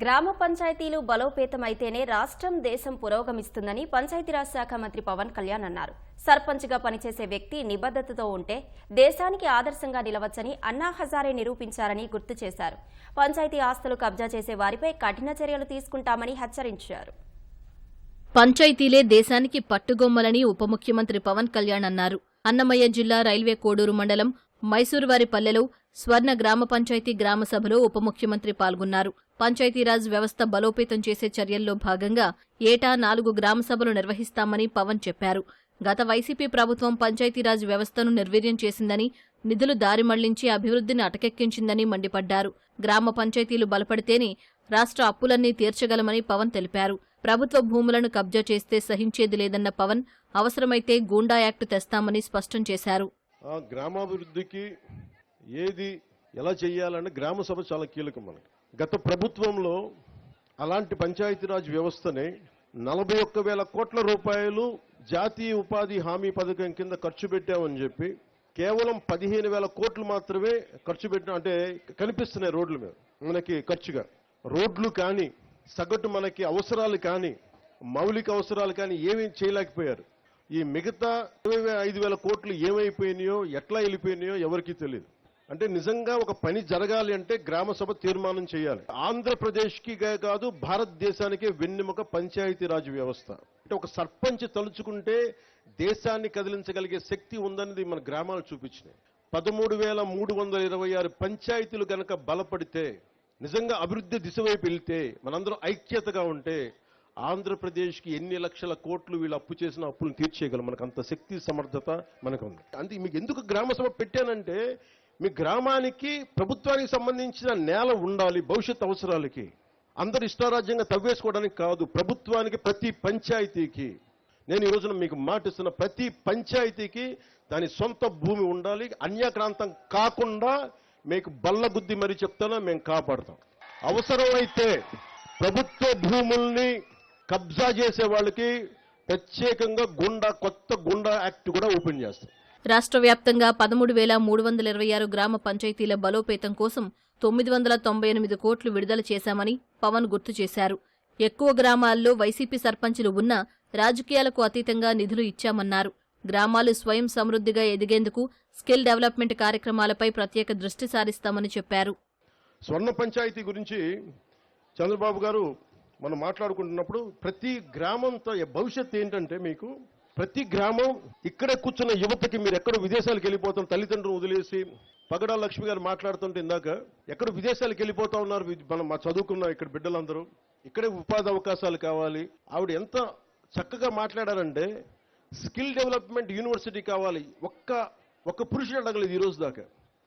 గ్రామ పంచాయతీలు బలోపేతమైతేనే రాష్ట్రం దేశం పురోగమిస్తుందని పంచాయతీరాజ్ శాఖ మంత్రి పవన్ కళ్యాణ్ అన్నారు. సర్పంచ్గా పనిచేసే వ్యక్తి నిబద్ధతతో ఉంటే దేశానికి ఆదర్శంగా నిలవచ్చని అన్నా హజారే నిరూపించారని గుర్తు చేశారు. పంచాయతీ ఆస్తులు కబ్జా చేసే వారిపై కఠిన చర్యలు తీసుకుంటామని హెచ్చరించారు. పంచాయతీలే దేశానికి పట్టుగొమ్మలని ఉప ముఖ్యమంత్రి పవన్ కళ్యాణ్ అన్నారు. అన్నమయ్య జిల్లా రైల్వే కోడూరు మండలం మైసూరువారిపల్లెలో స్వర్ణ గ్రామ పంచాయతీ గ్రామ సభలో ఉప ముఖ్యమంత్రి పాల్గొన్నారు. పంచాయతీరాజ్ వ్యవస్థ బలోపేతం చేసే చర్యల్లో భాగంగా ఏటా నాలుగు గ్రామ సభలు నిర్వహిస్తామని పవన్ చెప్పారు. గత వైసీపీ ప్రభుత్వం పంచాయతీరాజ్ వ్యవస్థను నిర్వీర్యం చేసిందని నిధులు దారి మళ్ళించి అభివృద్ధిని అటకెక్కించిందని మండిపడ్డారు. గ్రామ పంచాయతీలు బలపడితేనే రాష్ట్ర అప్పులన్నీ తీర్చగలమని పవన్ తెలిపారు. ప్రభుత్వ భూములను కబ్జా చేస్తే సహించేది లేదన్న పవన్ అవసరమైతే గూండా యాక్ట్ తెస్తామని స్పష్టం చేశారు. గ్రామాభివృద్ధికి ఏది ఎలా చేయాలంటే గ్రామ సభ చాలా కీలకం మనకి. గత ప్రభుత్వంలో అలాంటి పంచాయతీరాజ్ వ్యవస్థని నలభై ఒక్క వేల కోట్ల రూపాయలు జాతీయ ఉపాధి హామీ పథకం కింద ఖర్చు పెట్టామని చెప్పి కేవలం పదిహేను వేల కోట్లు మాత్రమే ఖర్చు పెట్టిన అంటే కనిపిస్తున్నాయి రోడ్ల మీద మనకి ఖర్చుగా. రోడ్లు కానీ సగటు మనకి అవసరాలు కానీ మౌలిక అవసరాలు కానీ ఏమీ చేయలేకపోయారు. ఈ మిగతా ఇరవై ఐదు వేల కోట్లు ఏమైపోయినాయో ఎట్లా వెళ్ళిపోయినాయో ఎవరికీ తెలియదు అంటే నిజంగా ఒక పని జరగాలి అంటే గ్రామ సభ తీర్మానం చేయాలి. ఆంధ్రప్రదేశ్కి కాదు భారతదేశానికే వెన్నెముక పంచాయతీరాజ్ వ్యవస్థ. అంటే ఒక సర్పంచ్ తలుచుకుంటే దేశాన్ని కదిలించగలిగే శక్తి ఉందనేది మన గ్రామాలు చూపించినాయి. పదమూడు వేల మూడు వందల ఇరవై ఆరు పంచాయతీలు కనుక బలపడితే నిజంగా అభివృద్ధి దిశ వైపు వెళ్తే మనందరం ఐక్యతగా ఉంటే ఆంధ్రప్రదేశ్కి ఎన్ని లక్షల కోట్లు వీళ్ళు అప్పు చేసిన అప్పులు తీర్చేయగలం. మనకు అంత శక్తి సమర్థత మనకు ఉంది అంటే మీకు ఎందుకు గ్రామ సభ పెట్టానంటే మీ గ్రామానికి ప్రభుత్వానికి సంబంధించిన నేల ఉండాలి భవిష్యత్ అవసరాలకి. అందరు ఇష్టారాజ్యంగా తవ్వేసుకోవడానికి కాదు ప్రభుత్వానికి ప్రతి పంచాయతీకి. నేను ఈ రోజున మీకు మాటిస్తున్న ప్రతి పంచాయతీకి దాని సొంత భూమి ఉండాలి. అన్యాక్రాంతం కాకుండా మీకు బల్లబుద్ధి మరీ చెప్తానో మేము కాపాడతాం. అవసరమైతే ప్రభుత్వ భూముల్ని కబ్జా చేసే వాళ్ళకి ప్రత్యేకంగా గుండా కొత్త గుండా యాక్ట్ కూడా ఓపెన్ చేస్తాం రాష్ట్ర వ్యాప్తంగా పదమూడు వేల మూడు వందల ఇరవై ఆరు గ్రామ పంచాయతీల బలోపేతం కోసం తొమ్మిది వందల తొంభై ఎనిమిది కోట్లు విడుదల చేశామని పవన్ గుర్తు చేశారు. ఎక్కువ గ్రామాల్లో వైసీపీ సర్పంచులు ఉన్నా రాజకీయాలకు అతీతంగా నిధులు ఇచ్చామన్నారు. గ్రామాలు స్వయం సమృద్ధిగా ఎదిగేందుకు స్కిల్ డెవలప్మెంట్ కార్యక్రమాలపై ప్రత్యేక దృష్టి సారిస్తామని చెప్పారు. స్వర్ణ పంచాయతీ గురించి చంద్రబాబు గారు మనం మాట్లాడుకుంటున్నప్పుడు ప్రతి గ్రామంతో భవిష్యత్తు ఏంటంటే మీకు ప్రతి గ్రామం ఇక్కడే కూర్చున్న యువతకి మీరు ఎక్కడ విదేశాలకు వెళ్ళిపోతాం తల్లిదండ్రులు వదిలేసి పగడా లక్ష్మి గారు మాట్లాడుతుంటే ఇందాక ఎక్కడ విదేశాలకు వెళ్ళిపోతా ఉన్నారు మనం మా చదువుకున్న ఇక్కడ బిడ్డలందరూ. ఇక్కడే ఉపాధి అవకాశాలు కావాలి. ఆవిడ ఎంత చక్కగా మాట్లాడారంటే స్కిల్ డెవలప్మెంట్ యూనివర్సిటీ కావాలి. ఒక్క ఒక్క పురుషుడు అడగలేదు ఈరోజు దాకా.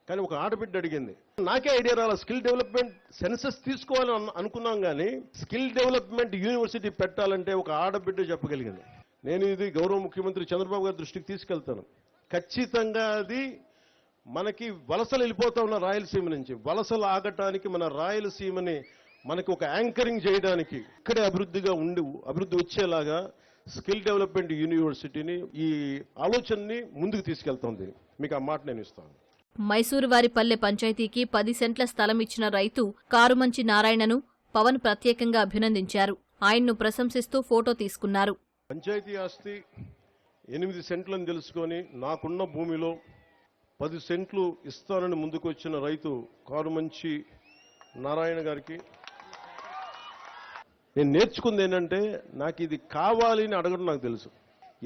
కానీ ఒక ఆడబిడ్డ అడిగింది నాకే ఐడియా రాలా స్కిల్ డెవలప్మెంట్ సెన్సెస్ తీసుకోవాలని అనుకున్నాం కానీ స్కిల్ డెవలప్మెంట్ యూనివర్సిటీ పెట్టాలంటే ఒక ఆడబిడ్డ చెప్పగలిగింది. నేను ఇది గౌరవ ముఖ్యమంత్రి చంద్రబాబు గారి దృష్టికి తీసుకెళ్తాను. ఖచ్చితంగా అది మనకి వలసలు వెళ్ళిపోతా ఉన్న రాయలసీమ నుంచి వలసలు ఆగటానికి మన రాయలసీమని మనకి ఒక యాంకరింగ్ చేయడానికి ఇక్కడే అభివృద్ధిగా ఉండి అభివృద్ధి వచ్చేలాగా స్కిల్ డెవలప్మెంట్ యూనివర్సిటీని ఈ ఆలోచనని ముందుకు తీసుకెళ్తుంది మీకు ఆ మాట నేను ఇస్తాను. మైసూరువారిపల్లె పంచాయతీకి పది సెంట్ల స్థలం ఇచ్చిన రైతు కారుమంచి నారాయణను పవన్ ప్రత్యేకంగా అభినందించారు. ఆయన్ను ప్రశంసిస్తూ ఫోటో తీసుకున్నారు. పంచాయతీ ఆస్తి ఎనిమిది సెంట్లను తెలుసుకొని నాకున్న భూమిలో పది సెంట్లు ఇస్తానని ముందుకు వచ్చిన రైతు కారుమంచి నారాయణ గారికి నేను నేర్చుకుంది ఏంటంటే నాకు ఇది కావాలి అని అడగడం నాకు తెలుసు.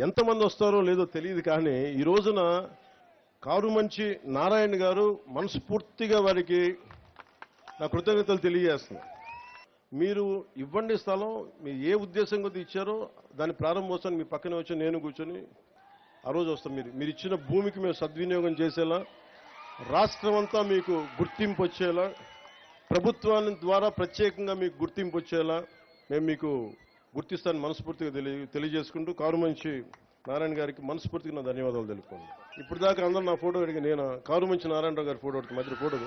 ఎంతమంది వస్తారో లేదో తెలియదు కానీ ఈ రోజున కారుమంచి నారాయణ గారు మనస్ఫూర్తిగా వారికి నా కృతజ్ఞతలు తెలియజేస్తున్నాను. మీరు ఇవ్వండి స్థలం మీరు ఏ ఉద్దేశం కొద్ది ఇచ్చారో దాని ప్రారంభోత్సవం మీ పక్కనే వచ్చి నేను కూర్చొని ఆ రోజు వస్తాం మీరు మీరు ఇచ్చిన భూమికి మేము సద్వినియోగం చేసేలా రాష్ట్రం అంతా మీకు గుర్తింపు వచ్చేలా ప్రభుత్వాన్ని ద్వారా ప్రత్యేకంగా మీకు గుర్తింపు వచ్చేలా మేము మీకు గుర్తిస్తాను మనస్ఫూర్తిగా తెలియ తెలియజేసుకుంటూ కారుమంచి నారాయణ గారికి మనస్ఫూర్తిగా నా ధన్యవాదాలు తెలుపుకోండి ఇప్పుడు దాకా అందరూ నా ఫోటో అడిగి నేను కారు మంచి నారాయణరావు గారి ఫోటో అడిగి మధ్య ఫోటో